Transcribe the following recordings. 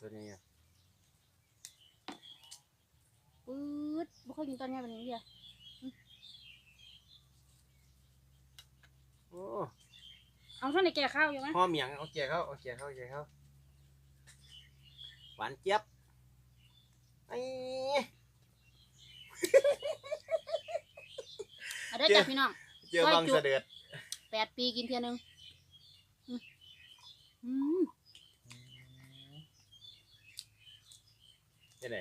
ตัวนี้ไงปื๊ดบ่เคยกินตอนนี้แบบนี้เดียวโอ้เอาช่วงในแก่ข้าวอยู่ไหมหอมเหมียงเอาแก่เข้าเอาแก่เข้าแก่เข้าหวานเจี๊ยบไอ้เอาได้จับพี่น้องเจอบังเสด็จ แปดปีกินเทียหนึงอืมอืม ยังไง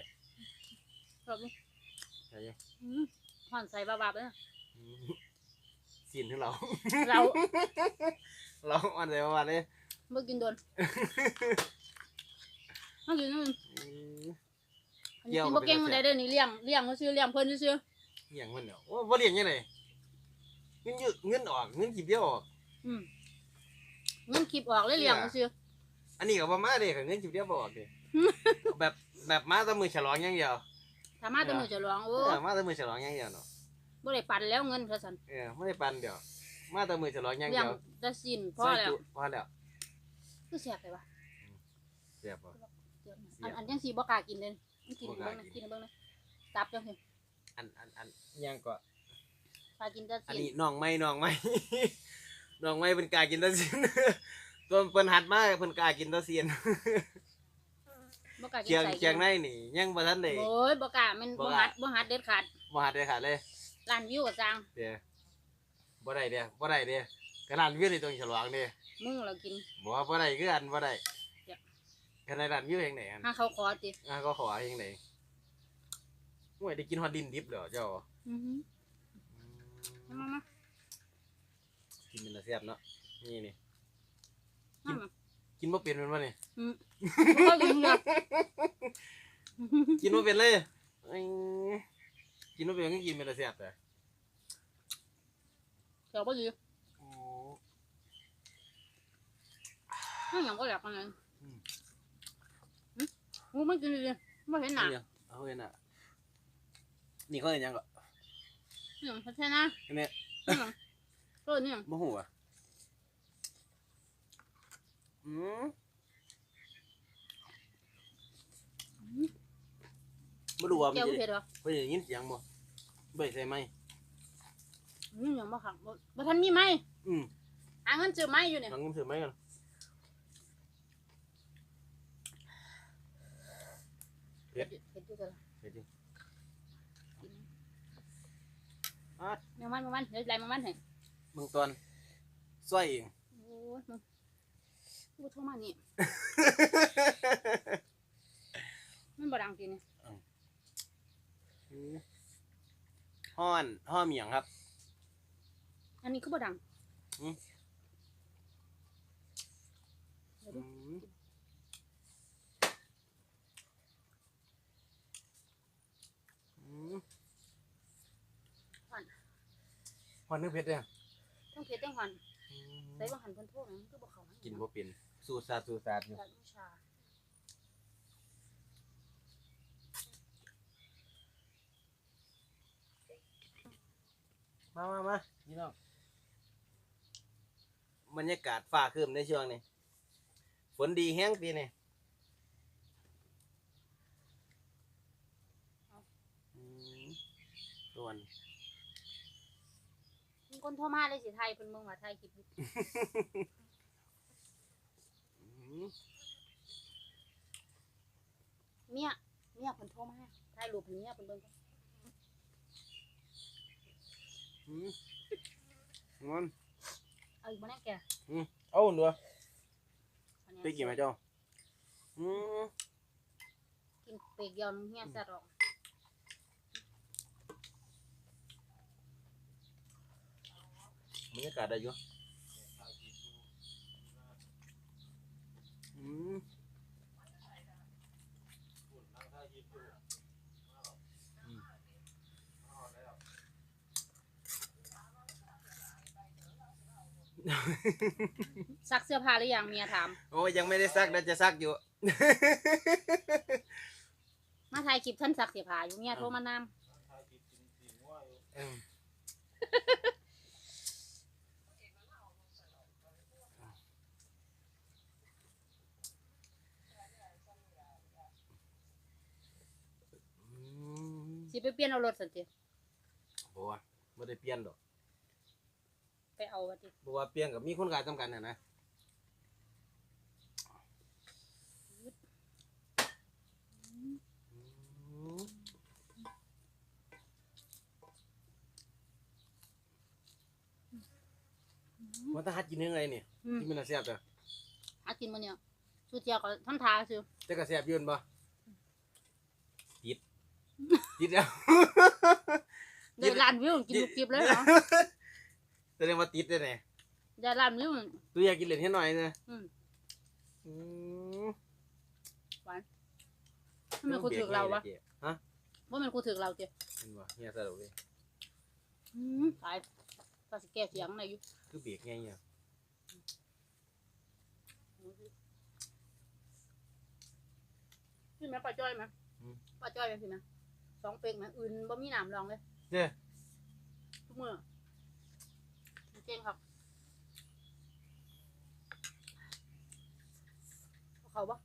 ชอบดิ ใช่ยัง อืม ห่อนใส่บาบๆเลยนะอืมสินที่เรา เราเราอันไหนประมาณนี้เมื่อกินโดนมากินนู่นอืมอันนี้กินบ่เก่งมันได้เด้อนี่เลี้ยงเลี้ยงเขาซื้อเลี้ยงเพิ่นซื้อเลี้ยงมันเนาะโอ้บ่เลี้ยงยังไงเงินเยอะเงินออกเงินกีบเดียวออกๆอืมเงินคลิปออกเลยเลี้ยงเขาซื้ออันนี้ก็บ่มาเด้ค่ะเงินกีบเดียวบ่ออกเด้แบบแบบมาแต่มือฉลองอย่างเดียวถ้ามาแต่มือจะร้องเอโอ้อมาแต่มือฉลองอย่างเดียวเนาะ บ่ได้ปั่นแล้วเงินเขาสั่นเออไม่ได้ปันเดียว มาแต่มือฉลองอย่างเลี้ยเดีงยวได้สินพอแล้วใส่จุพอแล้วคือแซ่บไปวะเสียบบ่ อันอันยังสีบ่กล้ากินเลยมันกินบ่กเบิ่ล้างนะกิน กินเบิ่งนะตับจังซี่อันอันอันยังก็กล้ากินแต่อันสินนี้น้องไม่น้องไม่ น้องไม่เป็นกล้ากินแตะเซียน ตัวเพิ่นหัดมาเพิ่นกล้ากินแตะเซียนบ่กล้ากินเคียงใส่เคียงในนี่ยังบ่ทันได้ โอ้ยบ่กล้ามันบ่บ่กล้า หัดบ่หัดเด็ดขาดบ่หัดได้ขาดเลย ล้านวิวก็สร้างเด้อบ่ได้เด้อบ่ได้เด้อขนาดวิวนี่ต้องฉลองเด้อมึงเรากินบ่ว่าบ่ได้คืออันบ่ได้จ้ะ ขนาดนั้นวิวเองไหนอันถ้าเขาขอติอะก็ขอเองไหนโอ้ยได้กินฮอดดินดิบเหรอเจ้าอือหือมามากินเป็นตาแซ่บเนาะนี่นี่มามากินบ่เป็นแมันบ่นี่อืมบ่ลืมเลยกินบ่เป็นเลยเอ้ย กินบ่เป็นก็กินเป็นตาแซ่บแต่เดี๋ยวบ่ลืมโอ้นั่นหยังบ่อยากกันเลยอืมอืมกูไม่กินเลยบ่เห็นหน้าเอาเนี่ยเอาเห็นอะนี่เขาเห็นยังก็นี่หยังแท้ๆนะอันนี้นี่หยังเออนี่หยังบ่ฮู้อะอืมบ่รู้ว่ามันแก้วจะเผ็ดเหรอเพิ่นได้ยินเสียงบ่ บ่ได้ใส่ไม้นี่หยังบ่คักบ่บ่ทันมีไม้อืมหาเงินซื้อไม้อยู่เนี่ยลองงมถือไม้กันเผ็ดเผ็ดอยู่กันเดี๋ยวดิแมงมันแมงมันเดี๋ยวไล่แมงมันให้มึงตอนซอยเองโอ้ยมึงกูโทรมานี่ มันบ่ดังจริงเนี่ย ห้อนห้อมเหมียงครับ อันนี้คือบ่ดังอืม เดี๋ยวดูอืมห้อนนึกเผ็ดเลยต้องเผ็ดต้องหันใส่บ่หันเพิ่นโทษนะคือบ่เข้ามากิกินบ่เป็นสูตรศาสตร์สูตรศาสตร์อยู่การวิชา มามามาพี่น้องบรรยากาศฟ้าครึ้มในช่วงนี้ฝนดีแห้งปีนี้อืมส่วนมีคนโทรมาเลยสิไทยเพิ่นเบิ่งว่าไทยคลิปอยู่อืมเมียเมียเพิ่นโทรมาถ่ายรูปให้เมียเพิ่นเบิ่งก่อน อืม งอนเอาอีกบ่แน่แกเอาหนูอันเนี้ยไปกินไหมเจ้าอืมกินเปรกเดียวนึงเฮียซะดอกบรรยากาศได้อยู่อืม ซักเสื้อผ้าหรือยังเมียถาม โอ้ยยังไม่ได้ซักนะจะซักอยู่ มาถ่ายคลิปท่านซักเสื้อผ้าอยู่เมียโทรมานำสิไปเปลี่ยนเอารถสันติบัวไม่ได้เปลี่ยนหรอก ไปเอาว่าติบ่ว่าเปลี่ยนกับมีคนขายจำกันน่ะนะอืมมันต้องหัดกินยังไงนี่อืมที่มันน่ะแซ่บจ้ะหากินมาเนี่ยสุเจียวก็ทำทาซิแต่ก็แซ่บอยืนบ่ติดติดแล้วได้ล้านวิวกินลูกกิบเลยเหรอ แสดงว่าติดได้แน่ได้ล้านวิวตัวอยากกินเหรียญให้หน่อยนะอืม อืมทำไมกูถือเราวะฮะว่ามันกูถือเราเจ้เห็นบ่เฮียสรุปเลยอืมตายตาสิแก้เสียงไหนอยู่คือเบรกไงเนี่ยพี่แม่ป้าจ้อยไหมป้าจ้อยไหมพี่แม่สองเป็กไหมอื่นบ่มีหนามรองเลยเด้อทุกมือ เก่งครับเอาเขาปะ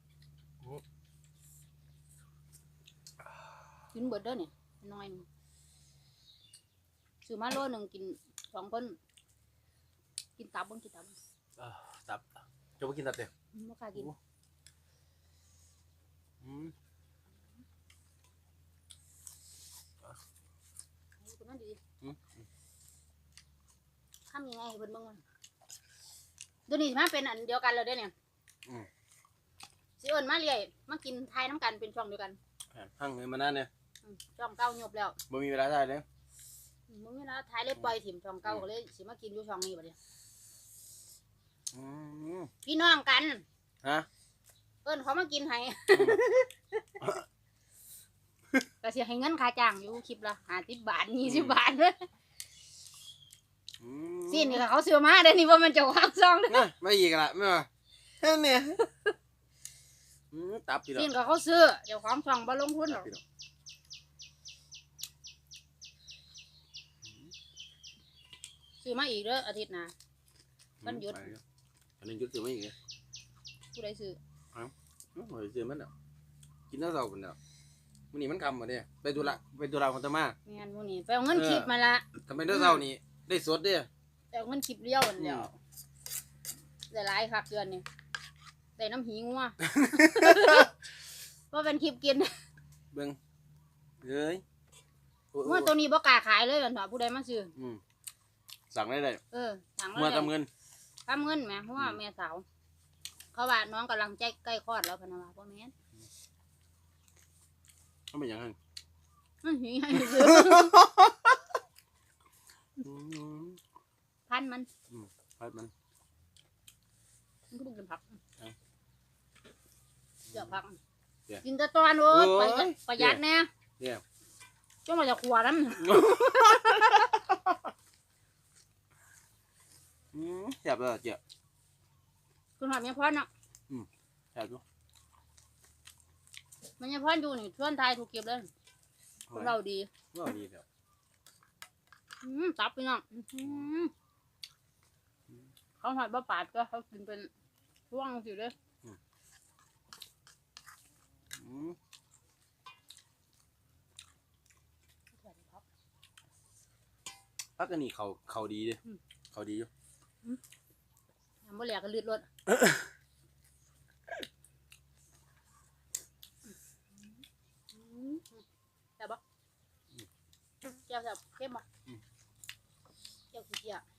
กินเบิดเด้อเนี่ยน้อยหนึงซื้อมาโลหนึ่งกินสองคน กินตับเบ้างกินตับเบิ่งอ่าตับจะไปกินตับเด้ออืมบ่กล้ากิน อืมเอาตัวนั้นดีอืม ทำยังไงให้เพิ่นเบิ่งมันเดี๋ยวนี้สิมาเป็นอันเดียวกันเลยเด้อเนี่ยอืม สิเอิ้นมาเรื่อยมากินทายน้ำกันเป็นช่องเดียวกันหั่งเงินมานั่นเนี่ยอืมช่องเก่าหยบแล้วบ่มีเวลาได้เลยมึงนี่นะท้ายเลยปล่อยถิ่มช่องเก่าก็เลยสิมากินอยู่ช่องนี้บัดนี้อืม พี่น้องกันฮะ เอิ้นเขามากินให้ก็สิให้เงินค่าจ้างอยู่คลิปละ50บาท20บาทเด้อ อืมสิ้นนี่ก็เขาซื้อมาเด้อนี่บ่แม่นเจ้าของซองเด้อนะไม่อีกละไม่มาเฮ้ยเนี่ยอืมตับพี่ดอกสิ้นก็เขาซื้อเจ้าของช่องบ่ลงทุนหรตัอบกพี่ดอกซื้อมาอีกเด้ออาทิตย์หน้าวันหยุด ไปเด้ออันนี้หยุดซื้อไม่อีกเลยผู้ใดซื้ออืมบ่ได้ซื้อมันดอกกินแล้วเศร้าคนเดียวมื้อนี้มันคำมาเด้ไปดูละไปดูละของตามา แม่นมื้อนี้ไปเอาเงินคลิปมาละทำไมเด้อเศร้านี่ได้สดเด้อ ไปเอาเงินคลิปเลี้ยวนั่นแหล้วได้หลายคักเดือนนี่ได้น้ำหิงว่ะว่าเป็นคลิปกินเบิ่งเอ้ยโอ้ยเมื่อตัวนี้บ่กล้าขายเลยกันเถอะผู้ใดมาซื้ออืมสั่งได้เลยเออสั่งมาเมื่อเลยทำเงินทำเงินแหม่เพราะว่าอืมแม่สาวเขาว่าน้องกำลังใจใกล้คลอดแล้วพะนะว่าพ่อแม่นเขาเป็นอย่างนั้นอื้อหือให้ซื้ออืม พันมันไปมันมันก็บ่กินผักเอ้าเดี๋ยวผักเดี๋ยวกินแต่ตอนโอ้ยโอ้ยประหยัดประหยัดแน่เดี๋ยวจ้ามาจากขวดน้อืมแซ่บเลยเจ้าำคุณหอมยังพรเนาะแซ่บอยู่มันยังพรอยู่นี่ชวนทายถูกเก็บเลยคนเราดีว่าดีแล้วอืมตับไปน้องอื้อหือ เขาหอดบ่ปาดก็เขากินเป็นช่วงสิเลยอืมพักกันนี่เขาเขาดีเด้เขาดีอยู่ทำบ่แหลกก็ลืดรถแซ่บปะแซ่บแซ่บเข้มปะแซ่บขี้เกียจ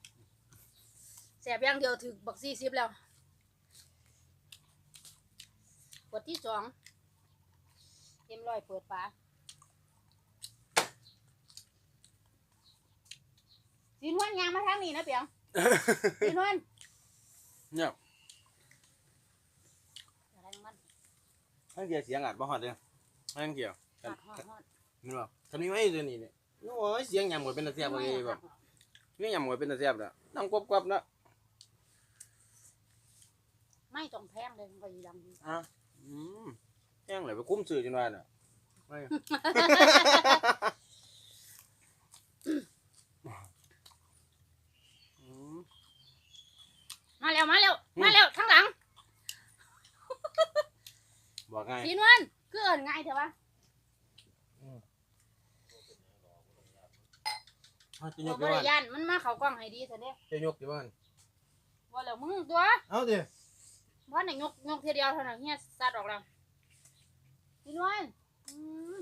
แซ่บอย่างเดียวถึงบักซี่สิบแล้วขวดที่สองเต็มร้อยเปิดฝาสีนวลยางมาทางนี้นะเปียงสีนวลเนี่ยอะไรของมันทั้งเดียวเสียงอาจบ่ฮอดเด้อทั้งเดียวฮอดฮอดฮอดแม่นบ่คันนี้ไว้เดี๋ยวนี้เนี่ยโอ้ยเสียงยำหมดเป็นตาเสียบเลยแบบเสียงยำหมดเป็นตาเสียบแล้วนั่งกบๆแล้ว ไม่ต้องแพงเลยมันก็ยีดังดีอะอืมแย่งเลยไปคุ้มสื่อจนว่าน่ะไม่อืมมาเร็วมาเร็วอืมมาเร็วข้างหลังบอกไงสีนวลคือเอินง่ายเถอะวะเอาจะยบ่กบ่กี่ได้วันย่านมันมาเข้ากล้องให้ดีซะเด้จะยกกี่วันว่าแล้วมึงตัวเอาดิ ว่าน่ะยกยกเทียเดียวเท่านั้นเฮียสัดออกแล้วนี่น้อยอืม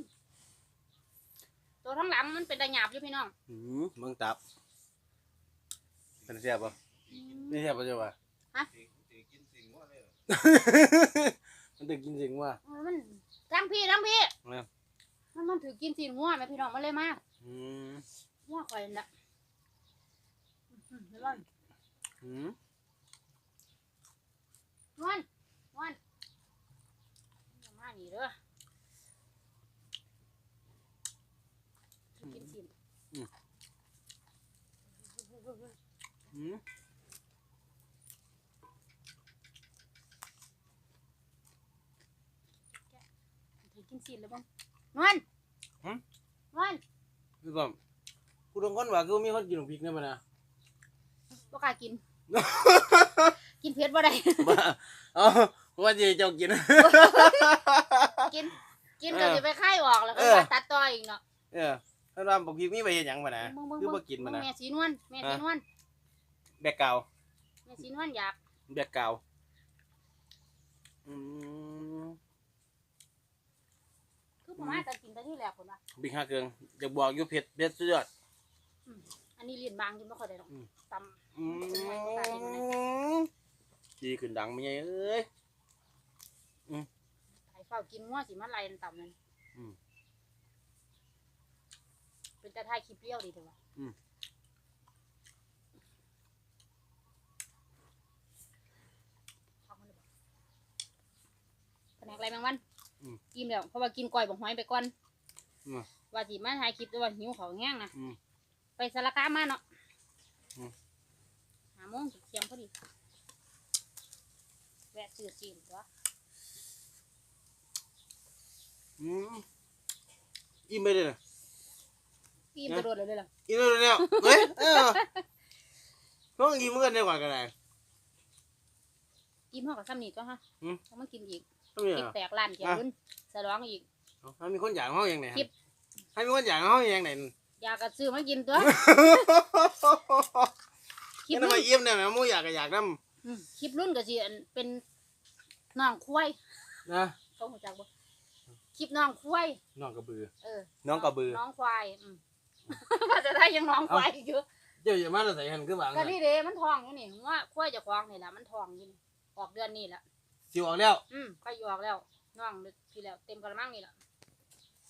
ตัวทั้งหลังมันเป็นตะหยาบอยู่พี่น้องหืมมึงตับเป็นเสียบป่ะอืมไม่เสียบป่ะเจ้าป่ะฮะมันตึกกินจริงว่ะมันทั้งพี่ทั้งพี่เนี่ยมันมันถือกินสีงัวไหมพี่น้องมาเลยมาอืมงัวข่อยนั่นน่ะอืมเดี๋ยวก่อนหืมน วลนวลอย่ามานี่เด้อถือกินสีหืมถือกินสีเลยบ้างนวลนวลพี่บอมกูต้องคนว่ากูมีคนกินของพริกเนี่ยมันนะบ่กล้ากิน กินเผ็ดบ่ได้ บ้าเอาว่าจะเจ้ากิน กิน กินเอก็อสิไปไข่ออกแล้วก็เออ มาตัดต่ออีกเนาะเออถ้าว่าบอกพริกมีไปเห็นหยังมานะเบิ่งเบิ่งคือเบิ่บ่งกินมันนะ แม่สีนวลแม่สีนวลแบกเก่าแม่สีนวลอยากแบกเก่าอืมคือประมาณตอนกินตอนที่แรกคนว่าบิ๊กฮักเกิงจะบอกอยู่เผ็ดเผ็ดสุดยอด อันนี้ลิ้นบางกินบ่ค่อยได้หรอกอืมตอืม ดีขึ้นดังไม่ไงเอ้ยำไข่เฝ้ากินงัวสิมันไหลต่ำนั่นอืมเป็นตาไทายคลิปเลี้ยวดีเถอะวะอืม เอามาเลยบ่แผนกอะไรแมงวันกินแล้วเพราะว่ากินก้อยบักหอยไปก่อนอืมว่าสิมาถ่ายคลิปแต่ว่าหิวเขาวแห้งนะอืมไปสารคามมาเนาะอืม หาโมงเที่ยงพอดีแวะ ซื้อซีนตัวอืมอิ่มไปเลยนะอิ่มกระโดดเลยเลยล่ะอิ่มเลยเนี่ยเฮ้ยเออต้องอิ่มเหมือนกันได้กว่ากันไหนอิ่มเท่ากับซ้ำนี่ตัวฮะอืมต้องมากินอีกต้องมีคลิปอะแตกล้านแกรุ่นสลองอีกให้มีคนอยากเขาอย่างไหนคลิปให้มีคนอยากเขาอย่างไหนอยากกระซื้อมากินตัวคลิคิปดว่ารุ่นอิ่มเนี่ยแม่มูอยากก็อยากน้อืมคลิปรุ่นก็สิอันเป็น น้องควายำนะเขาหูจักบ่คลิปน้องควายน้องกระบือ เออ น้องกระบือ น้องควายอืมภาษาไทยยังน้องควายอยู่เจ้าอย่ามาใส่หันขึ้นบางก็นี่เด้มันทองอยู่นี่ว่าควายเจะคว้าของนี่แหละมันทองอยู่นี่ออกเดือนนี้แหละสิวออกแล้ว อืมควายอยู่ออกแล้ว น้องพี่แล้ว เต็มกระมังนี่แหละ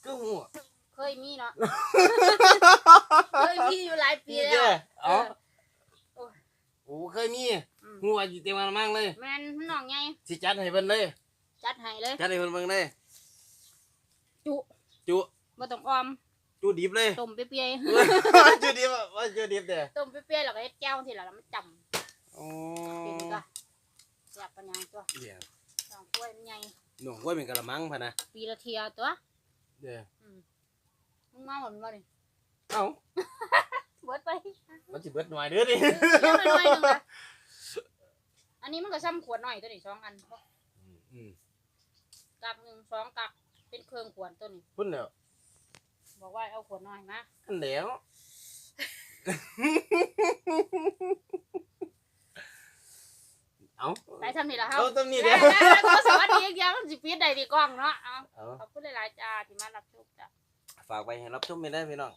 ก็หัวเคยมีเนาะ เคยมีอยู่หลายปีพี่แล้เจ้วเอ๋อโอ้ยโอ้เคยมีอืมหัวอยู่เต็มกระมังเลยแม่น น้องไงสิจัดให้เพิ่นเลยจัดให้เลยจัดให้เพิ่นเบิ่งเลยจุจุบ่ต้องออมจุดิบเลยต้มเปรี้ยจุดิบอะว่าจุดิบเด้อๆต้มเปรี้ยๆแล้วก็เฮ็ดแก้วทีละแล้วมันจำโอ้เป็นก็อยากปัญญาตัวเดี๋ยวน้องกล้วยมันใหญ่หนุ่มกล้วยเป็นกระมังพะนะปีละเทียตัวเด้ออืมมึงเมาหมดบ่นี่เอ้าเบิดไปมันสิเบิดหน่อยเด้อดิเลี้ยงน้อยๆหนึงนะ อันนี้มันก็ซ้ำขวดหน่อยตัวนี้สองอันอืมกักหนึ่งสองกักเป็นเครื่องขวดตัวนี้พุ่นแล้วบอกว่าเอาขวดน้อยมาอันแล้วเอาไปทำนี่ละครับเอาตรงนี้เดี๋เด้ยอวสวัสดีอีกอย่างมันสิปีดได้ดีกล้องเนาะเอาเอาขอบคุณหลายๆจ้าที่มารับชมจ้ะฝากไปให้รับชมไม่ได้พี่น้อง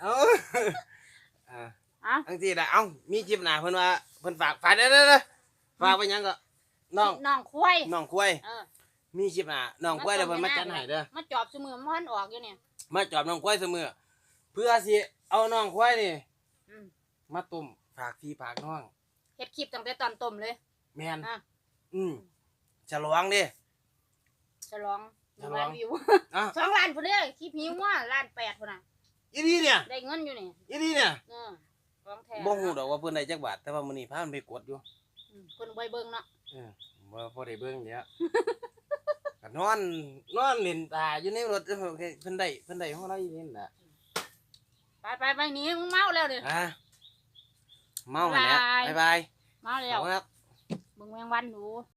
เอาอ่าอะทั้งที่ละเอ้ามีจิบหนาเพิ่นว่า เพิ่นฝากฝากได้อๆฝากไปหยังก็น้องน้องควายน้องกล้วยเออมีจิบหนาน้องกล้วยเดี๋ยวเพิ่นมาจัดให้เด้อมาจอบสมือมันออกอยู่เนี่ยมาจอบน้องกล้วยเสมอเพื่อสิเอาน้องกล้วยนี่อืมมาต้มฝากพี่ฝากน้องเฮ็ดคลิปตั้งแต่ตอนต้มเลย แม่นอะอืมฉลองเด้ฉลองหนึ่งฉลองล้านวิวอะสองล้านพุ่นเด้อคลิปหิวว่าล้านแปดพุ่นน่ะอีนี่เนี่ยได้เงินอยู่นี่อีนี่เนี่ยเออ ของแท้บ่ฮู้ดอกว่าเพิ่นได้จักบาทแต่ว่ามื้อนี้พามันไปกดอยู่อืมคนใบเบิ่งเนาะเออบ่พอได้เบิ่งเดี๋ยวก็นอนนอนเล่นตาอยู่ในรถเออเพิ่นได้เพิ่นได้ของเราอีนี่น่ะไปไปไปหนีมึงเมาแล้วเด้ออะเมาหั่นแหละบ๊ายบายบ๊ายบาย เมาขแล้อบวคุณครับเบิ่งแมงวันหนู